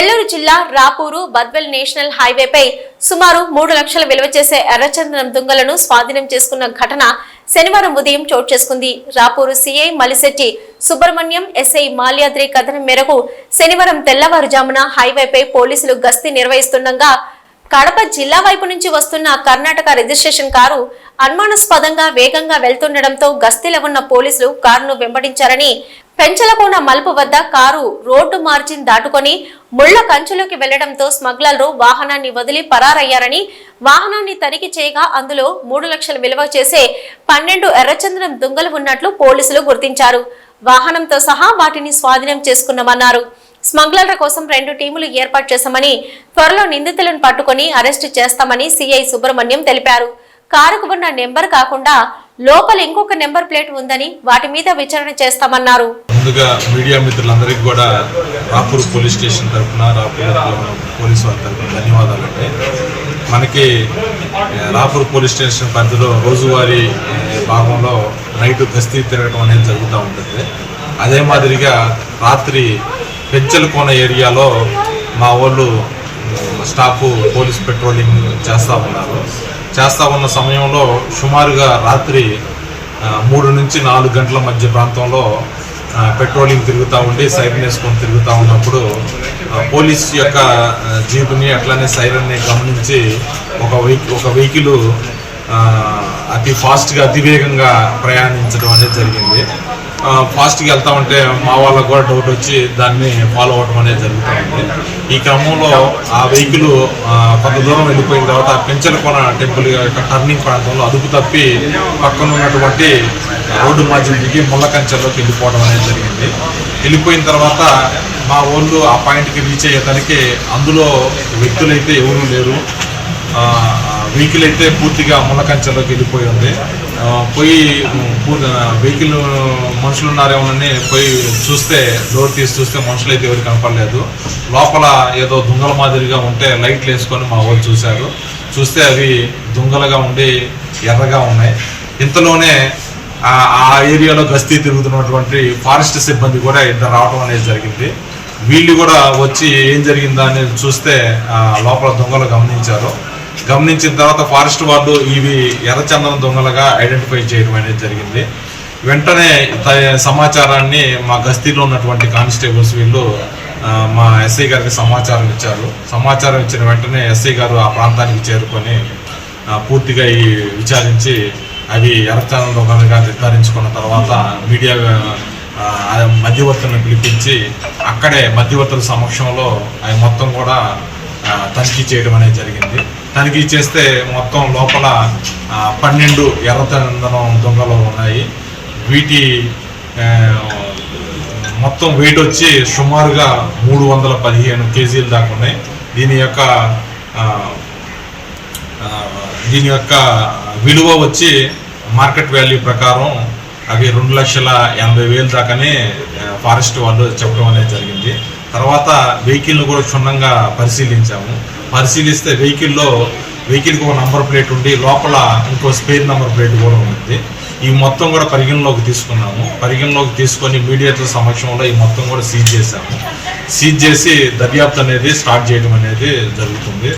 నెల్లూరు జిల్లా రాపూరు బద్వెల్ నేషనల్ హైవేపై సుమారు మూడు లక్షల విలువ చేసే ఎర్రచందనం దుంగలను స్వాధీనం చేసుకున్న ఘటన శనివారం ఉదయం చోటు చేసుకుంది. రాపూరు సిఐ మలిశెట్టి సుబ్రహ్మణ్యం ఎస్ఐ మాల్యాద్రి కథనం మేరకు శనివారం తెల్లవారుజామున హైవేపై పోలీసులు గస్తీ నిర్వహిస్తుండగా కడప జిల్లా వైపు నుంచి వస్తున్న కర్ణాటక రిజిస్ట్రేషన్ కారు అనుమానాస్పదంగా వేగంగా వెళ్తుండటంతో గస్తీలో ఉన్న పోలీసులు కారును వెంబడించారని పెంచలకోన మలుపు వద్ద కారు రోడ్డు మార్జిన్ దాటుకొని ముళ్ళ కంచులోకి వెళ్ళడంతో స్మగ్లర్లు వాహనాన్ని వదిలి పరారయ్యారని వాహనాన్ని తనిఖీ చేయగా అందులో మూడు లక్షల విలువ చేసే పన్నెండు ఎర్రచందనం దుంగలు ఉన్నట్లు పోలీసులు గుర్తించారు. వాహనంతో సహా వాటిని స్వాధీనం చేసుకున్నామన్నారు. స్మగ్లర్ల కోసం రెండు టీములు ఏర్పాటు చేశామని త్వరలో నిందితులను పట్టుకుని అరెస్టు చేస్తామని సిఐ సుబ్రహ్మణ్యం తెలిపారు. కారుకు ఉన్న నెంబర్ కాకుండా లోపల ఇంకొక నెంబర్ ప్లేట్ ఉందని వాటి మీద విచారణ చేస్తామన్నారు. ముందుగా మీడియా మిత్రులందరికీ కూడా రాపూర్ పోలీస్ స్టేషన్ తరఫున రాపూర్ పోలీస్ వారి తరఫున ధన్యవాదాలు అంటే మనకి రాపూర్ పోలీస్ స్టేషన్ పరిధిలో రోజువారీ భాగంలో నైట్ గస్తీ తిరగడం అనేది జరుగుతూ ఉంటుంది. అదే మాదిరిగా రాత్రి పెంచలకోన ఏరియాలో మా వాళ్ళు స్టాఫ్ పోలీస్ పెట్రోలింగ్ చేస్తూ ఉన్నారు. చేస్తూ ఉన్న సమయంలో సుమారుగా రాత్రి మూడు నుంచి నాలుగు గంటల మధ్య ప్రాంతంలో పెట్రోలింగ్ తిరుగుతూ ఉండి సైరన్ వేసుకొని తిరుగుతూ ఉన్నప్పుడు పోలీస్ యొక్క జీపుని అట్లానే సైరన్ని గమనించి ఒక వెహికల్ ఒక వెహికల్ అతి ఫాస్ట్గా అతివేగంగా ప్రయాణించడం అనేది జరిగింది. ఫాస్ట్గా వెళ్తా ఉంటే మా వాళ్ళకు కూడా డౌట్ వచ్చి దాన్ని ఫాలో అవ్వడం అనేది జరుగుతుంది ఈ క్రమంలో ఆ వెహికల్ కొంత దూరం వెళ్ళిపోయిన తర్వాత పెంచలకోన టెంపుల్ యొక్క టర్నింగ్ ప్రాంతంలో అదుపు తప్పి పక్కన ఉన్నటువంటి రోడ్డు మార్జిన్ దిగి ముళ్ళకంచెల్లోకి వెళ్ళిపోవడం అనేది జరిగింది. వెళ్ళిపోయిన తర్వాత మా వాళ్ళు ఆ పాయింట్కి రీచ్ అయ్యేదానికి అందులో వ్యక్తులైతే ఎవరూ లేరు. వెహికల్ అయితే పూర్తిగా ముళ్ళకంచెలోకి వెళ్ళిపోయి ఉంది. పోయి పూర్తి వెహికల్ మనుషులు ఉన్నారేమోనని పోయి చూస్తే డోర్ తీసి చూస్తే మనుషులు అయితే ఎవరు కనపడలేదు. లోపల ఏదో దుంగల మాదిరిగా ఉంటే లైట్లు వేసుకొని మా వాళ్ళు చూశారు. చూస్తే అవి దొంగలుగా ఉండి ఎర్రగా ఉన్నాయి. ఇంతలోనే ఆ ఏరియాలో గస్తీ తిరుగుతున్నటువంటి ఫారెస్ట్ సిబ్బంది కూడా ఇద్దరు రావడం అనేది జరిగింది. వీళ్ళు కూడా వచ్చి ఏం జరిగిందా అనేది చూస్తే లోపల దొంగలు గమనించారు. గమనించిన తర్వాత ఫారెస్ట్ వాళ్ళు ఇవి ఎర్రచందనం దొంగలుగా ఐడెంటిఫై చేయడం అనేది జరిగింది. వెంటనే త- సమాచారాన్ని మా గస్తీలో ఉన్నటువంటి కానిస్టేబుల్స్ వీళ్ళు మా ఎస్ఐ గారికి సమాచారం ఇచ్చారు. సమాచారం ఇచ్చిన వెంటనే ఎస్ఐ గారు ఆ ప్రాంతానికి చేరుకొని పూర్తిగా ఈ విచారించి అవి ఎర్రచందనం దొంగలుగా నిర్ధారించుకున్న తర్వాత మీడియా మధ్యవర్తులను పిలిపించి అక్కడే మధ్యవర్తుల సమక్షంలో అవి మొత్తం కూడా తనిఖీ చేయడం అనేది జరిగింది. తనిఖీ చేస్తే మొత్తం లోపల పన్నెండు ఎర్రచందనం దొంగలు ఉన్నాయి. వీటి మొత్తం వెయిట్ వచ్చి సుమారుగా మూడు వందల పదిహేను కేజీలు దాకా ఉన్నాయి. దీని యొక్క దీని యొక్క విలువ వచ్చి మార్కెట్ వాల్యూ ప్రకారం అవి రెండు లక్షల ఎనభై వేలు దాకానే ఫారెస్ట్ వాళ్ళు చెప్పడం అనేది జరిగింది. తర్వాత వెహికల్ను కూడా క్షుణ్ణంగా పరిశీలించాము. పరిశీలిస్తే వెహికల్లో వెహికల్కి ఒక నంబర్ ప్లేట్ ఉండి లోపల ఇంకో స్పేర్ నంబర్ ప్లేట్ కూడా ఉంది. ఈ మొత్తం కూడా పరిగణలోకి తీసుకున్నాము. పరిగణలోకి తీసుకొని మీడియాతో సమక్షంలో ఈ మొత్తం కూడా సీజ్ చేశాము. సీజ్ చేసి దర్యాప్తు అనేది స్టార్ట్ చేయడం అనేది జరుగుతుంది.